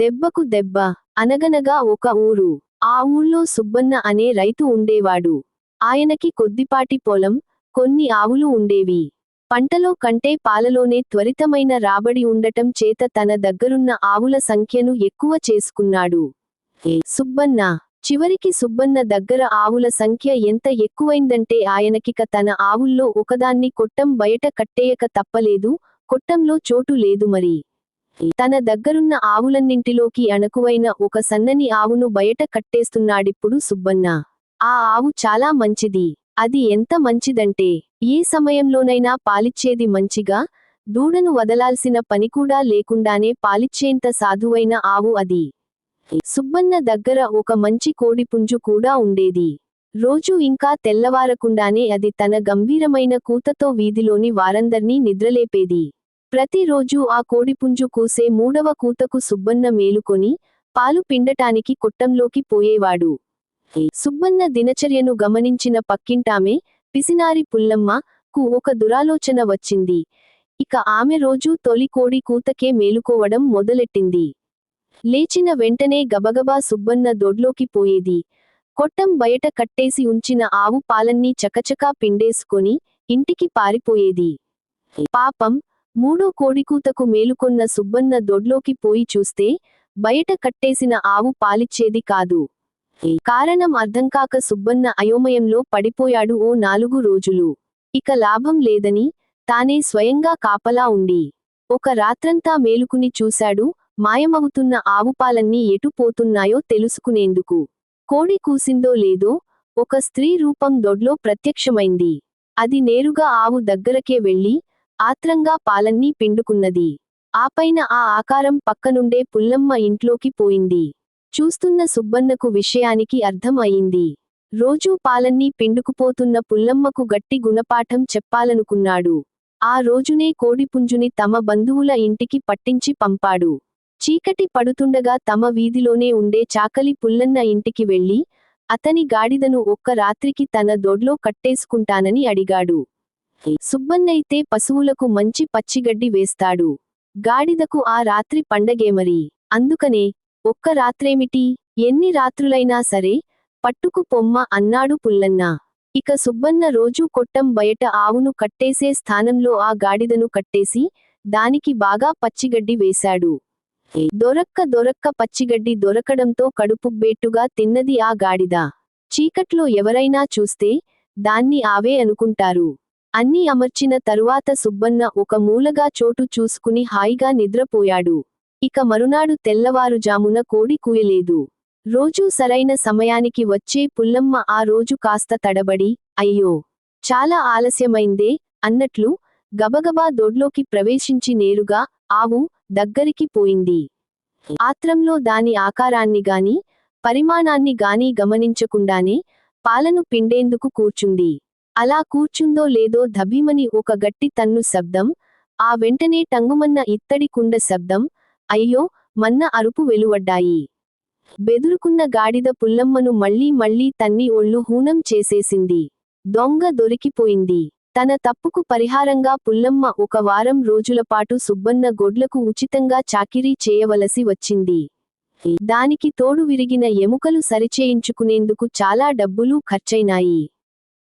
దెబ్బకు దెబ్బ అనగనగా ఒక ఊరు. ఆ ఊళ్ళో సుబ్బన్న అనే రైతు ఉండేవాడు. ఆయనకి కొద్దిపాటి పొలం కొన్ని ఆవులు ఉండేవి. పంటలో కంటే పాలలోనే త్వరితమైన రాబడి ఉండటం చేత తన దగ్గరున్న ఆవుల సంఖ్యను ఎక్కువ చేసుకున్నాడు. సుబ్బన్న చివరికి సుబ్బన్న దగ్గర ఆవుల సంఖ్య ఎంత ఎక్కువైందంటే ఆయనకిక తన ఆవుల్లో ఒకదాన్ని కొట్టం బయట కట్టేయక తప్పలేదు కొట్టంలో చోటు లేదు మరి. తన దగ్గరున్న ఆవులన్నింటిలోకి అణకువైన ఒక సన్నని ఆవును బయట కట్టేస్తున్నాడిప్పుడు సుబ్బన్న. ఆ ఆవు చాలా మంచిది. అది ఎంత మంచిదంటే ఏ సమయంలోనైనా పాలిచ్చేది మంచిగా దూడను వదలాల్సిన పని కూడా లేకుండానే పాలిచ్చేంత సాధువైన ఆవు అది. సుబ్బన్న దగ్గర ఒక మంచి కోడిపుంజు కూడా ఉండేది. రోజూ ఇంకా తెల్లవారకుండానే అది తన గంభీరమైన కూతతో వీధిలోని వారందర్నీ నిద్రలేపేది. ప్రతిరోజూ ఆ కోడిపుంజు కూసే మూడవ కూతకు సుబ్బన్న మేలుకొని పాలు పిండటానికి కొట్టంలోకి పోయేవాడు. సుబ్బన్న దినచర్యను గమనించిన పక్కింటామె పిసినారి పుల్లమ్మ కు ఒక దురాలోచన వచ్చింది. ఇక ఆమె రోజూ తొలి కోడి కూతకే మేలుకోవడం మొదలెట్టింది. లేచిన వెంటనే గబగబా సుబ్బన్న దొడ్లోకి పోయేది. కొట్టం బయట కట్టేసి ఉంచిన ఆవు పాలన్నీ చకచకా పిండేసుకొని ఇంటికి పారిపోయేది. పాపం మూడో కోడికూతకు మేలుకొన్న సుబ్బన్న దొడ్లోకి పోయి చూస్తే బయట కట్టేసిన ఆవు పాలిచ్చేది కాదు. కారణం అర్థంకాక సుబ్బన్న అయోమయంలో పడిపోయాడు ఓ నాలుగు రోజులు. ఇక లాభం లేదని తానే స్వయంగా కాపలా ఉండి ఒక రాత్రంతా మేలుకుని చూశాడు మాయమవుతున్న ఆవుపాలన్నీ ఎటు పోతున్నాయో తెలుసుకునేందుకు. కోడి కూసిందో లేదో ఒక స్త్రీ రూపం దొడ్లో ప్రత్యక్షమైంది. అది నేరుగా ఆవు దగ్గరకే వెళ్ళి ఆత్రంగా పాలన్నీ పిండుకున్నది. ఆపైన ఆ ఆకారం పక్కనుండే పుల్లమ్మ ఇంట్లోకి పోయింది. చూస్తున్న సుబ్బన్నకు విషయానికి అర్థం అయింది. రోజూ పాలన్నీ పిండుకుపోతున్న పుల్లమ్మకు గట్టి గుణపాఠం చెప్పాలనుకున్నాడు. ఆ రోజునే కోడిపుంజుని తమ బంధువుల ఇంటికి పట్టించి పంపాడు. చీకటి పడుతుండగా తమ వీధిలోనే ఉండే చాకలి పుల్లన్న ఇంటికి వెళ్ళి అతని గాడిదను ఒక్క రాత్రికి తన దొడ్లో కట్టేసుకుంటానని అడిగాడు. సుబ్బన్నైతే పశువులకు మంచి పచ్చిగడ్డి వేస్తాడు. గాడిదకు ఆ రాత్రి పండగేమరి? అందుకనే ఒక్క రాత్రేమిటి? ఎన్ని రాత్రులైనా సరే పట్టుకు పొమ్మ అన్నాడు పుల్లన్న. ఇక సుబ్బన్న రోజూ కొట్టం బయట ఆవును కట్టేసే స్థానంలో ఆ గాడిదను కట్టేసి దానికి బాగా పచ్చిగడ్డి వేశాడు. దొరక్క దొరక్క పచ్చిగడ్డి దొరకడంతో కడుపుబ్బేట్టుగా తిన్నది ఆ గాడిద. చీకట్లో ఎవరైనా చూస్తే దాన్ని ఆవే అనుకుంటారు. అన్నీ అమర్చిన తరువాత సుబ్బన్న ఒక మూలగా చోటు చూసుకుని హాయిగా నిద్రపోయాడు. ఇక మరునాడు తెల్లవారుజామున కోడి కూయలేదు. రోజూ సరైన సమయానికి వచ్చే పుల్లమ్మ ఆ రోజు కాస్త తడబడి అయ్యో చాలా ఆలస్యమైందే అన్నట్లు గబగబా దొడ్లోకి ప్రవేశించి నేరుగా ఆవు దగ్గరికి పోయింది. ఆత్రంలో దాని ఆకారాన్ని గాని పరిమాణాన్ని గాని గమనించకుండానే పాలను పిండేందుకు కూర్చుంది. అలా కూర్చుందో లేదో ధభీమని ఒక గట్టి తన్ను శబ్దం ఆ వెంటనే టంగుమన్న ఇత్తడి కుండ శబ్దం అయ్యో మన్న అరుపు వెలువడ్డాయి. బెదురుకున్న గాడిద పుల్లమ్మను మళ్ళీ మళ్ళీ తన్ని ఒళ్ళు హూనం చేసేసింది. దొంగ దొరికిపోయింది. తన తప్పుకు పరిహారంగా పుల్లమ్మ ఒక వారం రోజులపాటు సుబ్బన్న గొడ్లకు ఉచితంగా చాకిరీ చేయవలసి వచ్చింది. దానికి తోడు విరిగిన ఎముకలు సరిచేయించుకునేందుకు చాలా డబ్బులు ఖర్చైనాయి.